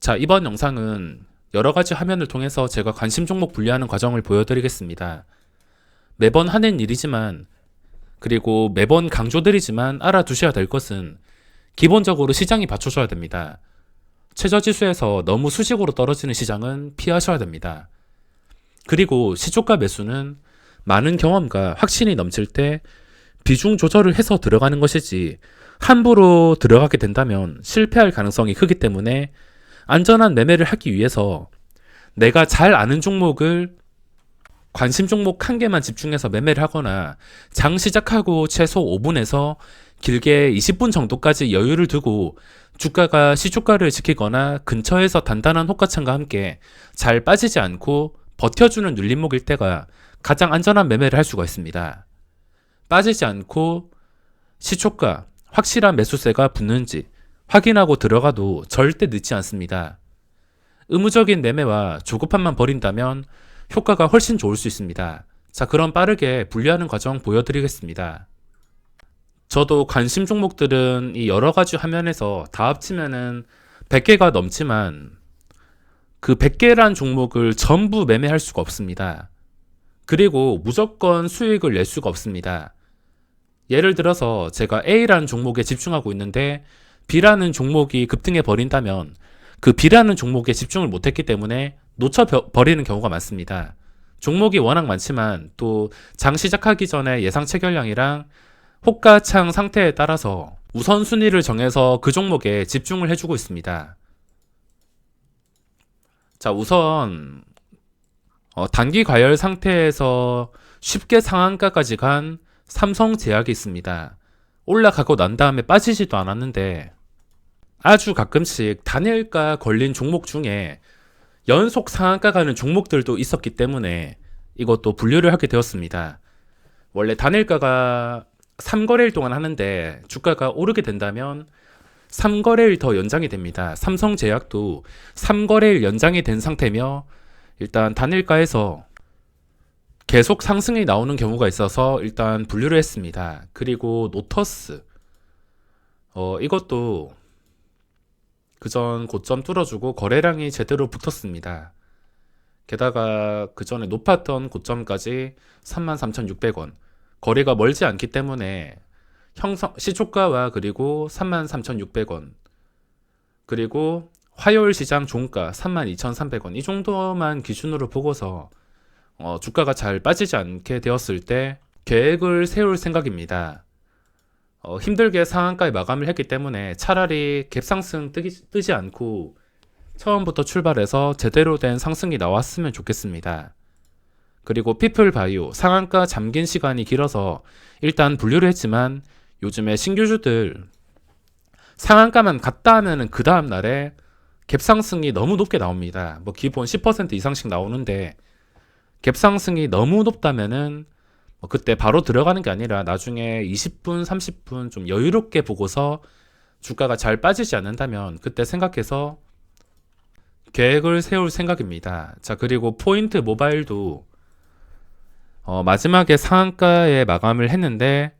자, 이번 영상은 여러 가지 화면을 통해서 제가 관심 종목 분류하는 과정을 보여드리겠습니다. 매번 하는 일이지만 그리고 매번 강조드리지만 알아두셔야 될 것은 기본적으로 시장이 받쳐줘야 됩니다. 최저지수에서 너무 수직으로 떨어지는 시장은 피하셔야 됩니다. 그리고 시초가 매수는 많은 경험과 확신이 넘칠 때 비중 조절을 해서 들어가는 것이지 함부로 들어가게 된다면 실패할 가능성이 크기 때문에 안전한 매매를 하기 위해서 내가 잘 아는 종목을 관심 종목 한 개만 집중해서 매매를 하거나 장 시작하고 최소 5분에서 길게 20분 정도까지 여유를 두고 주가가 시초가를 지키거나 근처에서 단단한 호가창과 함께 잘 빠지지 않고 버텨주는 눌림목일 때가 가장 안전한 매매를 할 수가 있습니다. 빠지지 않고 시초가 확실한 매수세가 붙는지 확인하고 들어가도 절대 늦지 않습니다. 의무적인 매매와 조급함만 버린다면 효과가 훨씬 좋을 수 있습니다. 자, 그럼 빠르게 분류하는 과정 보여드리겠습니다. 저도 관심 종목들은 이 여러 가지 화면에서 다 합치면은 100개가 넘지만 그 100개란 종목을 전부 매매할 수가 없습니다. 그리고 무조건 수익을 낼 수가 없습니다. 예를 들어서 제가 A라는 종목에 집중하고 있는데 B라는 종목이 급등해 버린다면 그 B라는 종목에 집중을 못했기 때문에 놓쳐 버리는 경우가 많습니다. 종목이 워낙 많지만 또 장 시작하기 전에 예상 체결량이랑 호가창 상태에 따라서 우선순위를 정해서 그 종목에 집중을 해주고 있습니다. 자, 우선 어, 단기 과열 상태에서 쉽게 상한가까지 간 삼성제약이 있습니다. 올라가고 난 다음에 빠지지도 않았는데 아주 가끔씩 단일가 걸린 종목 중에 연속 상한가 가는 종목들도 있었기 때문에 이것도 분류를 하게 되었습니다. 원래 단일가가 3거래일 동안 하는데 주가가 오르게 된다면 3거래일 더 연장이 됩니다. 삼성제약도 3거래일 연장이 된 상태며 일단 단일가에서 계속 상승이 나오는 경우가 있어서 일단 분류를 했습니다. 그리고 노터스 어, 이것도 그전 고점 뚫어주고 거래량이 제대로 붙었습니다. 게다가 그 전에 높았던 고점까지 33,600원 거리가 멀지 않기 때문에 형성 시초가와 그리고 33,600원 그리고 화요일 시장 종가 32,300원 이 정도만 기준으로 보고서 어, 주가가 잘 빠지지 않게 되었을 때 계획을 세울 생각입니다. 어, 힘들게 상한가에 마감을 했기 때문에 차라리 갭상승 뜨기, 뜨지 않고 처음부터 출발해서 제대로 된 상승이 나왔으면 좋겠습니다. 그리고 피플 바이오 상한가 잠긴 시간이 길어서 일단 분류를 했지만 요즘에 신규주들 상한가만 갔다 하면은 그 다음 날에 갭상승이 너무 높게 나옵니다. 뭐 기본 10% 이상씩 나오는데 갭상승이 너무 높다면은 뭐 그때 바로 들어가는 게 아니라 나중에 20분, 30분 좀 여유롭게 보고서 주가가 잘 빠지지 않는다면 그때 생각해서 계획을 세울 생각입니다. 자, 그리고 포인트 모바일도 어, 마지막에 상한가에 마감을 했는데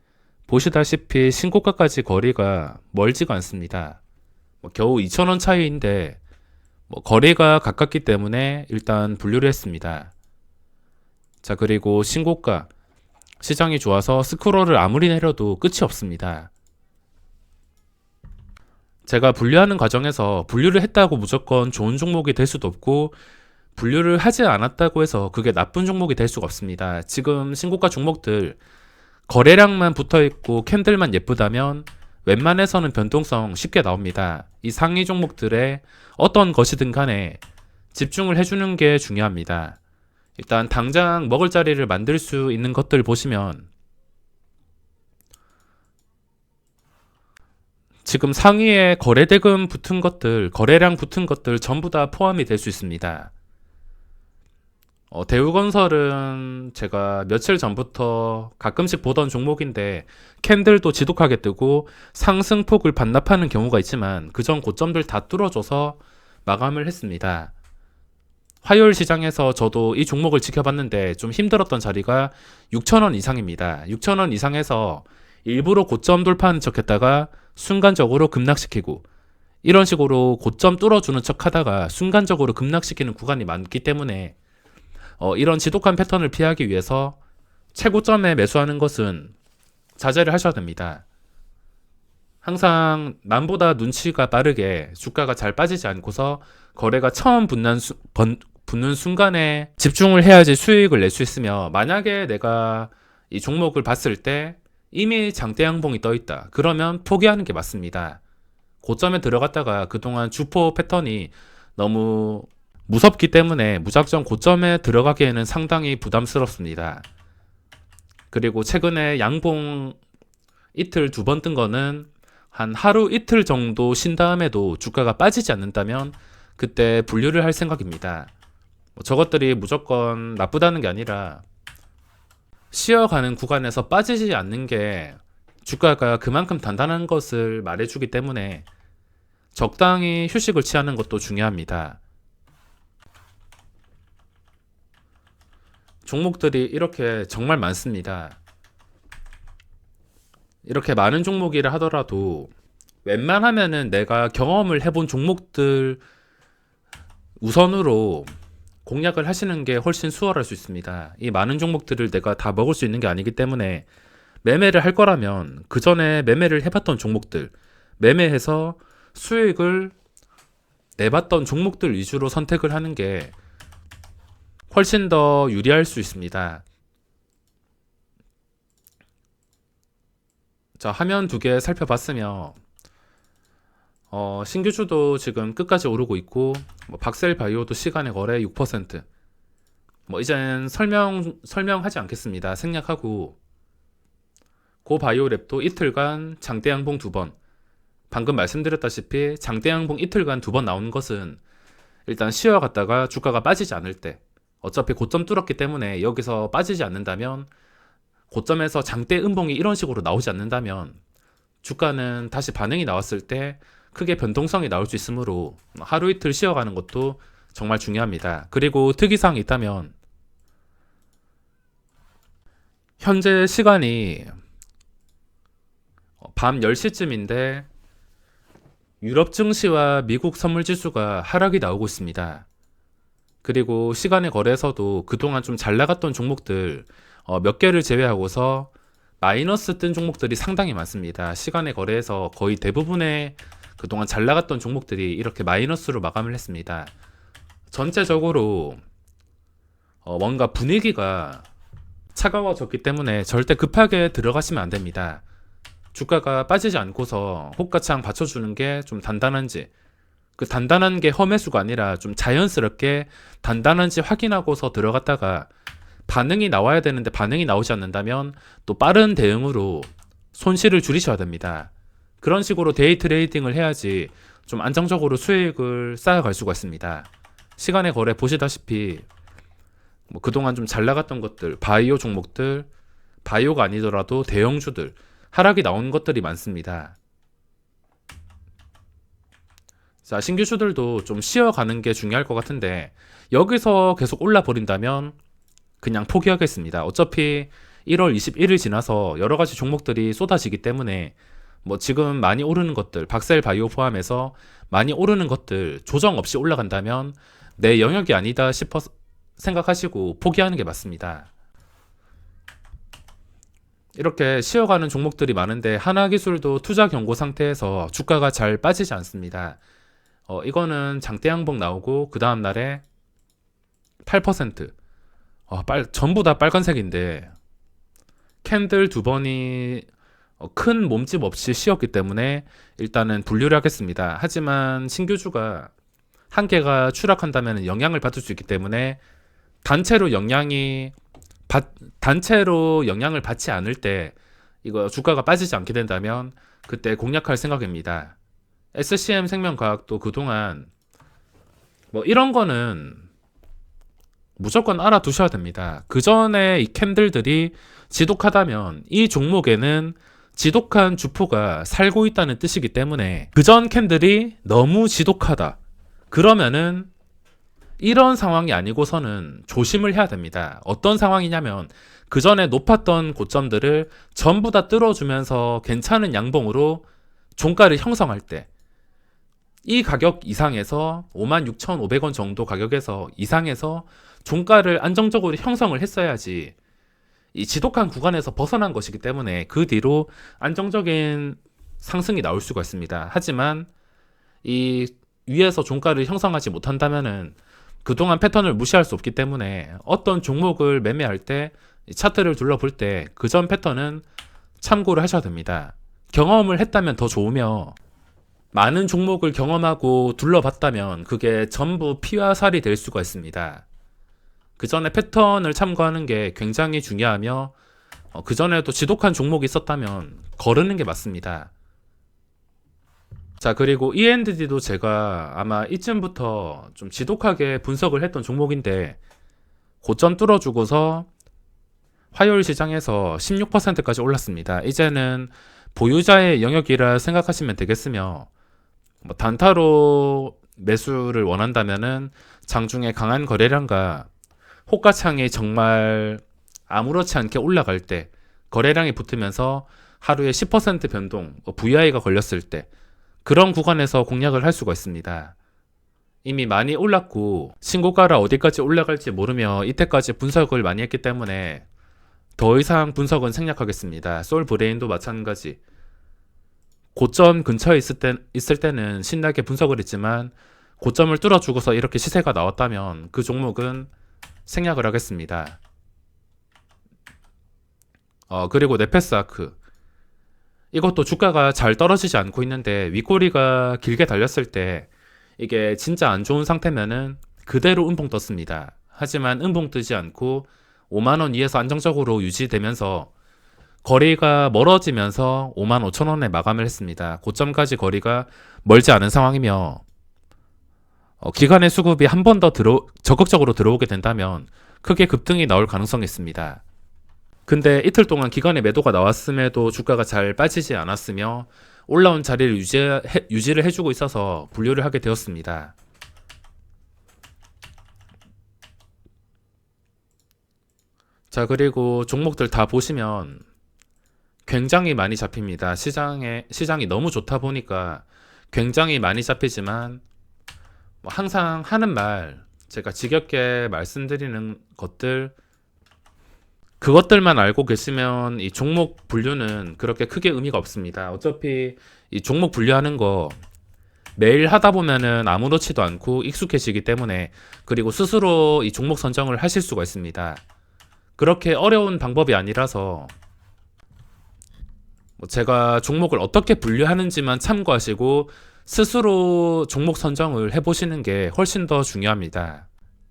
보시다시피 신고가까지 거리가 멀지가 않습니다. 뭐 겨우 2,000원 차이인데 뭐 거리가 가깝기 때문에 일단 분류를 했습니다. 자, 그리고 신고가 시장이 좋아서 스크롤을 아무리 내려도 끝이 없습니다. 제가 분류하는 과정에서 분류를 했다고 무조건 좋은 종목이 될 수도 없고 분류를 하지 않았다고 해서 그게 나쁜 종목이 될 수가 없습니다. 지금 신고가 종목들 거래량만 붙어 있고 캔들만 예쁘다면 웬만해서는 변동성 쉽게 나옵니다. 이 상위 종목들의 어떤 것이든 간에 집중을 해주는 게 중요합니다. 일단 당장 먹을 자리를 만들 수 있는 것들 보시면 지금 상위에 거래 대금 붙은 것들, 거래량 붙은 것들 전부 다 포함이 될 수 있습니다. 어, 대우건설은 제가 며칠 전부터 가끔씩 보던 종목인데 캔들도 지독하게 뜨고 상승폭을 반납하는 경우가 있지만 그전 고점들 다 뚫어줘서 마감을 했습니다. 화요일 시장에서 저도 이 종목을 지켜봤는데 좀 힘들었던 자리가 6천원 이상입니다. 6천원 이상에서 일부러 고점 돌파하는 척 했다가 순간적으로 급락시키고 이런 식으로 고점 뚫어주는 척 하다가 순간적으로 급락시키는 구간이 많기 때문에 어, 이런 지독한 패턴을 피하기 위해서 최고점에 매수하는 것은 자제를 하셔야 됩니다. 항상 남보다 눈치가 빠르게 주가가 잘 빠지지 않고서 거래가 처음 붙는, 수, 번, 붙는 순간에 집중을 해야지 수익을 낼 수 있으며 만약에 내가 이 종목을 봤을 때 이미 장대 양봉이 떠 있다. 그러면 포기하는 게 맞습니다. 고점에 들어갔다가 그동안 주포 패턴이 너무 무섭기 때문에 무작정 고점에 들어가기에는 상당히 부담스럽습니다. 그리고 최근에 양봉 이틀 두 번 뜬 거는 한 하루 이틀 정도 쉰 다음에도 주가가 빠지지 않는다면 그때 분류를 할 생각입니다. 뭐 저것들이 무조건 나쁘다는 게 아니라 쉬어가는 구간에서 빠지지 않는 게 주가가 그만큼 단단한 것을 말해주기 때문에 적당히 휴식을 취하는 것도 중요합니다. 종목들이 이렇게 정말 많습니다. 이렇게 많은 종목이라 하더라도 웬만하면은 내가 경험을 해본 종목들 우선으로 공략을 하시는 게 훨씬 수월할 수 있습니다. 이 많은 종목들을 내가 다 먹을 수 있는 게 아니기 때문에 매매를 할 거라면 그 전에 매매를 해봤던 종목들, 매매해서 수익을 내봤던 종목들 위주로 선택을 하는 게 훨씬 더 유리할 수 있습니다. 자, 화면 두 개 살펴봤으며, 어, 신규주도 지금 끝까지 오르고 있고, 뭐 박셀 바이오도 시간의 거래 6%. 뭐 이젠 설명 설명하지 않겠습니다. 생략하고 고 바이오랩도 이틀간 장대 양봉 두 번. 방금 말씀드렸다시피 장대 양봉 이틀간 두 번 나오는 것은 일단 쉬어갔다가 주가가 빠지지 않을 때 어차피 고점 뚫었기 때문에 여기서 빠지지 않는다면 고점에서 장대 음봉이 이런 식으로 나오지 않는다면 주가는 다시 반응이 나왔을 때 크게 변동성이 나올 수 있으므로 하루 이틀 쉬어가는 것도 정말 중요합니다. 그리고 특이사항이 있다면 현재 시간이 밤 10시쯤인데 유럽 증시와 미국 선물 지수가 하락이 나오고 있습니다. 그리고 시간의 거래에서도 그동안 좀 잘 나갔던 종목들 어, 몇 개를 제외하고서 마이너스 뜬 종목들이 상당히 많습니다. 시간의 거래에서 거의 대부분의 그동안 잘 나갔던 종목들이 이렇게 마이너스로 마감을 했습니다. 전체적으로 어, 뭔가 분위기가 차가워졌기 때문에 절대 급하게 들어가시면 안 됩니다. 주가가 빠지지 않고서 호가창 받쳐주는 게 좀 단단한지 그 단단한 게 험해수가 아니라 좀 자연스럽게 단단한지 확인하고서 들어갔다가 반응이 나와야 되는데 반응이 나오지 않는다면 또 빠른 대응으로 손실을 줄이셔야 됩니다. 그런 식으로 데이 트레이딩을 해야지 좀 안정적으로 수익을 쌓아갈 수가 있습니다. 시간의 거래 보시다시피 뭐 그동안 좀 잘 나갔던 것들, 바이오 종목들, 바이오가 아니더라도 대형주들 하락이 나온 것들이 많습니다. 자, 신규주들도 좀 쉬어가는 게 중요할 것 같은데 여기서 계속 올라 버린다면 그냥 포기하겠습니다. 어차피 1월 21일 지나서 여러 가지 종목들이 쏟아지기 때문에 뭐 지금 많이 오르는 것들, 박셀 바이오 포함해서 많이 오르는 것들 조정 없이 올라간다면 내 영역이 아니다 싶어 생각하시고 포기하는 게 맞습니다. 이렇게 쉬어가는 종목들이 많은데 하나 기술도 투자 경고 상태에서 주가가 잘 빠지지 않습니다. 어, 이거는 장대 양봉 나오고 그 다음 날에 8% 어, 빨, 전부 다 빨간색인데 캔들 두 번이 어, 큰 몸집 없이 쉬었기 때문에 일단은 분류를 하겠습니다. 하지만 신규주가 한 개가 추락한다면 영향을 받을 수 있기 때문에 단체로 영향이 받, 단체로 영향을 받지 않을 때 이거 주가가 빠지지 않게 된다면 그때 공략할 생각입니다. SCM 생명과학도 그동안 뭐 이런 거는 무조건 알아두셔야 됩니다. 그 전에 이 캔들들이 지독하다면 이 종목에는 지독한 주포가 살고 있다는 뜻이기 때문에 그전 캔들이 너무 지독하다. 그러면은 이런 상황이 아니고서는 조심을 해야 됩니다. 어떤 상황이냐면 그 전에 높았던 고점들을 전부 다 뚫어주면서 괜찮은 양봉으로 종가를 형성할 때 이 가격 이상에서 56,500원 정도 가격에서 이상에서 종가를 안정적으로 형성을 했어야지 이 지독한 구간에서 벗어난 것이기 때문에 그 뒤로 안정적인 상승이 나올 수가 있습니다. 하지만 이 위에서 종가를 형성하지 못한다면은 그동안 패턴을 무시할 수 없기 때문에 어떤 종목을 매매할 때 차트를 둘러볼 때 그 전 패턴은 참고를 하셔야 됩니다. 경험을 했다면 더 좋으며 많은 종목을 경험하고 둘러봤다면 그게 전부 피와 살이 될 수가 있습니다. 그 전에 패턴을 참고하는 게 굉장히 중요하며 어, 그 전에도 지독한 종목이 있었다면 거르는 게 맞습니다. 자, 그리고 END도 제가 아마 이쯤부터 좀 지독하게 분석을 했던 종목인데 고점 뚫어주고서 화요일 시장에서 16%까지 올랐습니다. 이제는 보유자의 영역이라 생각하시면 되겠으며 뭐 단타로 매수를 원한다면은 장중에 강한 거래량과 호가창이 정말 아무렇지 않게 올라갈 때 거래량이 붙으면서 하루에 10% 변동, 뭐 VI가 걸렸을 때 그런 구간에서 공략을 할 수가 있습니다. 이미 많이 올랐고 신고가라 어디까지 올라갈지 모르며 이때까지 분석을 많이 했기 때문에 더 이상 분석은 생략하겠습니다. 솔 브레인도 마찬가지. 고점 근처에 있을, 때, 있을 때는 신나게 분석을 했지만 고점을 뚫어주고서 이렇게 시세가 나왔다면 그 종목은 생략을 하겠습니다. 어, 그리고 네페스아크. 이것도 주가가 잘 떨어지지 않고 있는데 윗꼬리가 길게 달렸을 때 이게 진짜 안 좋은 상태면은 그대로 음봉 떴습니다. 하지만 음봉 뜨지 않고 5만원 위에서 안정적으로 유지되면서 거리가 멀어지면서 5만 5천 원에 마감을 했습니다. 고점까지 거리가 멀지 않은 상황이며 어, 기간의 수급이 한 번 더 들어 적극적으로 들어오게 된다면 크게 급등이 나올 가능성이 있습니다. 근데 이틀 동안 기간의 매도가 나왔음에도 주가가 잘 빠지지 않았으며 올라온 자리를 유지, 해, 유지를 해주고 있어서 분류를 하게 되었습니다. 자, 그리고 종목들 다 보시면 굉장히 많이 잡힙니다. 시장에, 시장이 너무 좋다 보니까 굉장히 많이 잡히지만 뭐 항상 하는 말, 제가 지겹게 말씀드리는 것들, 그것들만 알고 계시면 이 종목 분류는 그렇게 크게 의미가 없습니다. 어차피 이 종목 분류하는 거 매일 하다 보면은 아무렇지도 않고 익숙해지기 때문에 그리고 스스로 이 종목 선정을 하실 수가 있습니다. 그렇게 어려운 방법이 아니라서 뭐 제가 종목을 어떻게 분류하는지만 참고하시고 스스로 종목 선정을 해보시는 게 훨씬 더 중요합니다.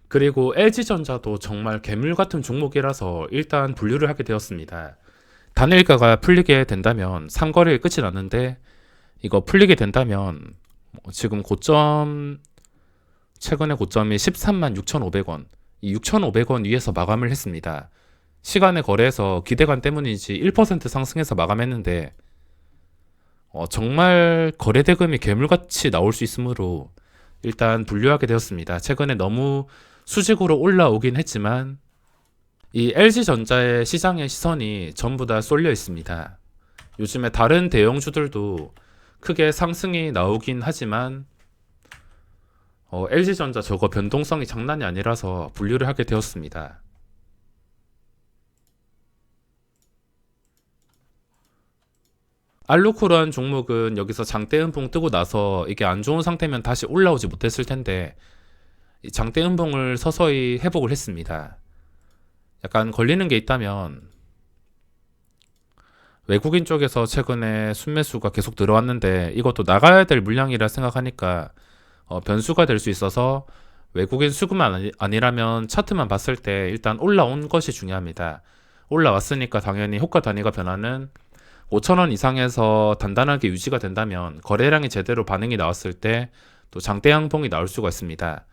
그리고 LG전자도 정말 괴물 같은 종목이라서 일단 분류를 하게 되었습니다. 단일가가 풀리게 된다면 삼거래일 끝이 났는데 이거 풀리게 된다면 뭐 지금 고점 최근의 고점이 13만 6,500원 이 6,500원 위에서 마감을 했습니다. 시간의 거래에서 기대감 때문인지 1% 상승해서 마감했는데 어, 정말 거래 대금이 괴물같이 나올 수 있으므로 일단 분류하게 되었습니다. 최근에 너무 수직으로 올라오긴 했지만 이 LG전자의 시장의 시선이 전부 다 쏠려 있습니다. 요즘에 다른 대형주들도 크게 상승이 나오긴 하지만 어, LG전자 저거 변동성이 장난이 아니라서 분류를 하게 되었습니다. 알루코란 종목은 여기서 장대 음봉 뜨고 나서 이게 안 좋은 상태면 다시 올라오지 못했을 텐데 장대 음봉을 서서히 회복을 했습니다. 약간 걸리는 게 있다면 외국인 쪽에서 최근에 순매수가 계속 들어왔는데 이것도 나가야 될 물량이라 생각하니까 어, 변수가 될 수 있어서 외국인 수급만 아니, 아니라면 차트만 봤을 때 일단 올라온 것이 중요합니다. 올라왔으니까 당연히 호가 단위가 변하는 5천원 이상에서 단단하게 유지가 된다면 거래량이 제대로 반응이 나왔을 때 또 장대 양봉이 나올 수가 있습니다.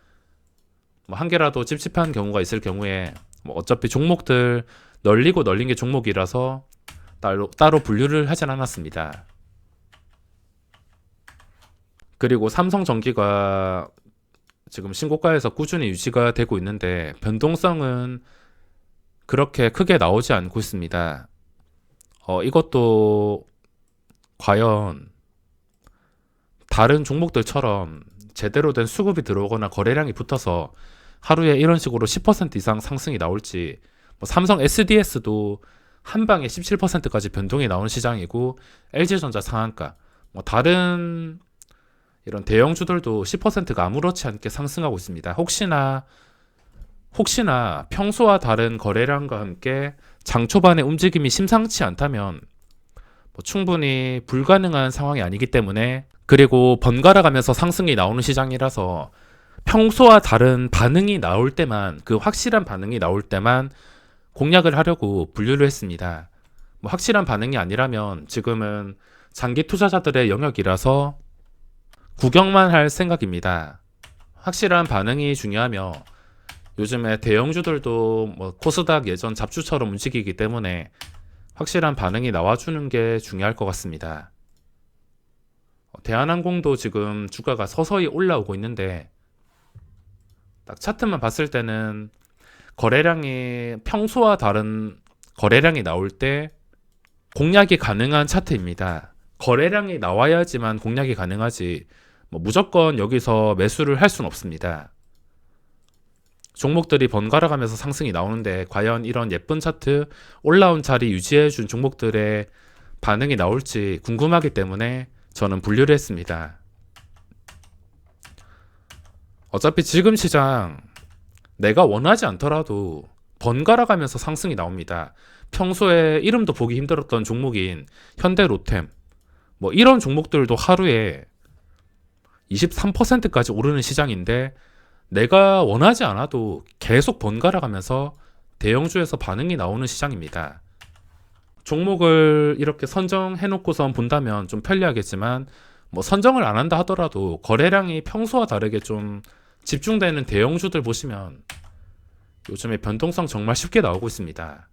뭐 한 개라도 찝찝한 경우가 있을 경우에 뭐 어차피 종목들 널리고 널린 게 종목이라서 따로, 따로 분류를 하진 않았습니다. 그리고 삼성전기가 지금 신고가에서 꾸준히 유지가 되고 있는데 변동성은 그렇게 크게 나오지 않고 있습니다. 어, 이것도 과연 다른 종목들처럼 제대로 된 수급이 들어오거나 거래량이 붙어서 하루에 이런 식으로 10% 이상 상승이 나올지 뭐 삼성 SDS도 한 방에 17%까지 변동이 나오는 시장이고 LG전자 상한가 뭐 다른 이런 대형주들도 10%가 아무렇지 않게 상승하고 있습니다. 혹시나 혹시나 평소와 다른 거래량과 함께 장 초반에 움직임이 심상치 않다면 뭐 충분히 불가능한 상황이 아니기 때문에 그리고 번갈아 가면서 상승이 나오는 시장이라서 평소와 다른 반응이 나올 때만 그 확실한 반응이 나올 때만 공략을 하려고 분류를 했습니다. 뭐 확실한 반응이 아니라면 지금은 장기 투자자들의 영역이라서 구경만 할 생각입니다. 확실한 반응이 중요하며 요즘에 대형주들도 뭐 코스닥 예전 잡주처럼 움직이기 때문에 확실한 반응이 나와주는 게 중요할 것 같습니다. 어, 대한항공도 지금 주가가 서서히 올라오고 있는데 딱 차트만 봤을 때는 거래량이 평소와 다른 거래량이 나올 때 공략이 가능한 차트입니다. 거래량이 나와야지만 공략이 가능하지 뭐 무조건 여기서 매수를 할 수는 없습니다. 종목들이 번갈아 가면서 상승이 나오는데 과연 이런 예쁜 차트 올라온 자리 유지해 준 종목들의 반응이 나올지 궁금하기 때문에 저는 분류를 했습니다. 어차피 지금 시장 내가 원하지 않더라도 번갈아 가면서 상승이 나옵니다. 평소에 이름도 보기 힘들었던 종목인 현대 로템 뭐 이런 종목들도 하루에 23%까지 오르는 시장인데 내가 원하지 않아도 계속 번갈아 가면서 대형주에서 반응이 나오는 시장입니다. 종목을 이렇게 선정해 놓고선 본다면 좀 편리하겠지만 뭐 선정을 안 한다 하더라도 거래량이 평소와 다르게 좀 집중되는 대형주들 보시면 요즘에 변동성 정말 쉽게 나오고 있습니다.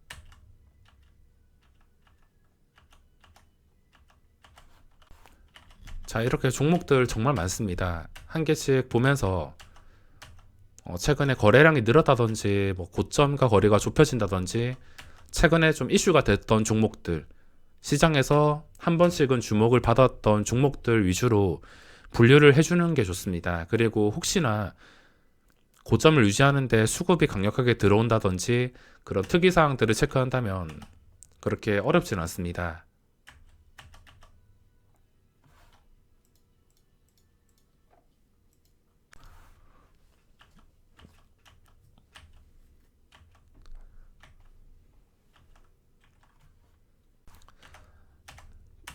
자, 이렇게 종목들 정말 많습니다. 한 개씩 보면서 어, 최근에 거래량이 늘었다든지 뭐 고점과 거리가 좁혀진다든지 최근에 좀 이슈가 됐던 종목들 시장에서 한 번씩은 주목을 받았던 종목들 위주로 분류를 해주는 게 좋습니다. 그리고 혹시나 고점을 유지하는데 수급이 강력하게 들어온다든지 그런 특이 사항들을 체크한다면 그렇게 어렵진 않습니다.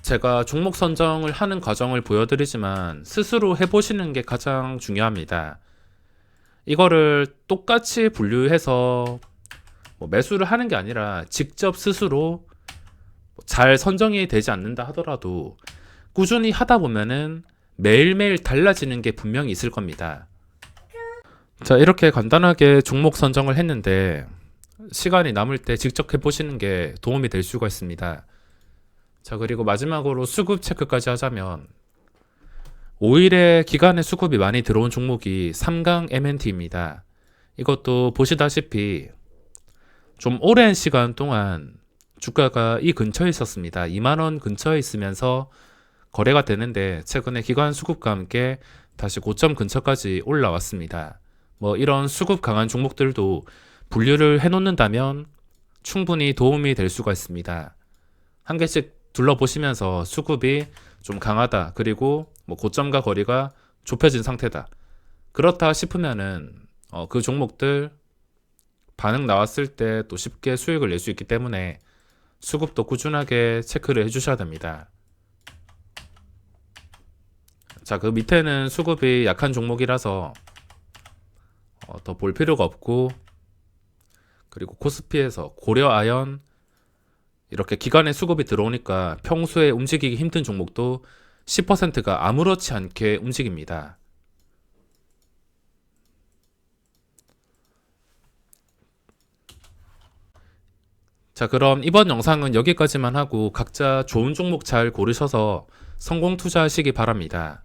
제가 종목 선정을 하는 과정을 보여드리지만 스스로 해보시는 게 가장 중요합니다. 이거를 똑같이 분류해서 뭐 매수를 하는 게 아니라 직접 스스로 잘 선정이 되지 않는다 하더라도 꾸준히 하다 보면은 매일매일 달라지는 게 분명히 있을 겁니다. 자, 이렇게 간단하게 종목 선정을 했는데 시간이 남을 때 직접 해보시는 게 도움이 될 수가 있습니다. 자, 그리고 마지막으로 수급 체크까지 하자면 5일에 기간에 수급이 많이 들어온 종목이 3강 MNT입니다. 이것도 보시다시피 좀 오랜 시간 동안 주가가 이 근처에 있었습니다. 2만원 근처에 있으면서 거래가 되는데 최근에 기관 수급과 함께 다시 고점 근처까지 올라왔습니다. 뭐 이런 수급 강한 종목들도 분류를 해 놓는다면 충분히 도움이 될 수가 있습니다. 한 개씩 둘러보시면서 수급이 좀 강하다. 그리고 뭐 고점과 거리가 좁혀진 상태다. 그렇다 싶으면은 어, 그 종목들 반응 나왔을 때 또 쉽게 수익을 낼 수 있기 때문에 수급도 꾸준하게 체크를 해주셔야 됩니다. 자, 그 밑에는 수급이 약한 종목이라서 어, 더 볼 필요가 없고 그리고 코스피에서 고려 아연 이렇게 기간에 수급이 들어오니까 평소에 움직이기 힘든 종목도 10%가 아무렇지 않게 움직입니다. 자, 그럼 이번 영상은 여기까지만 하고 각자 좋은 종목 잘 고르셔서 성공 투자하시기 바랍니다.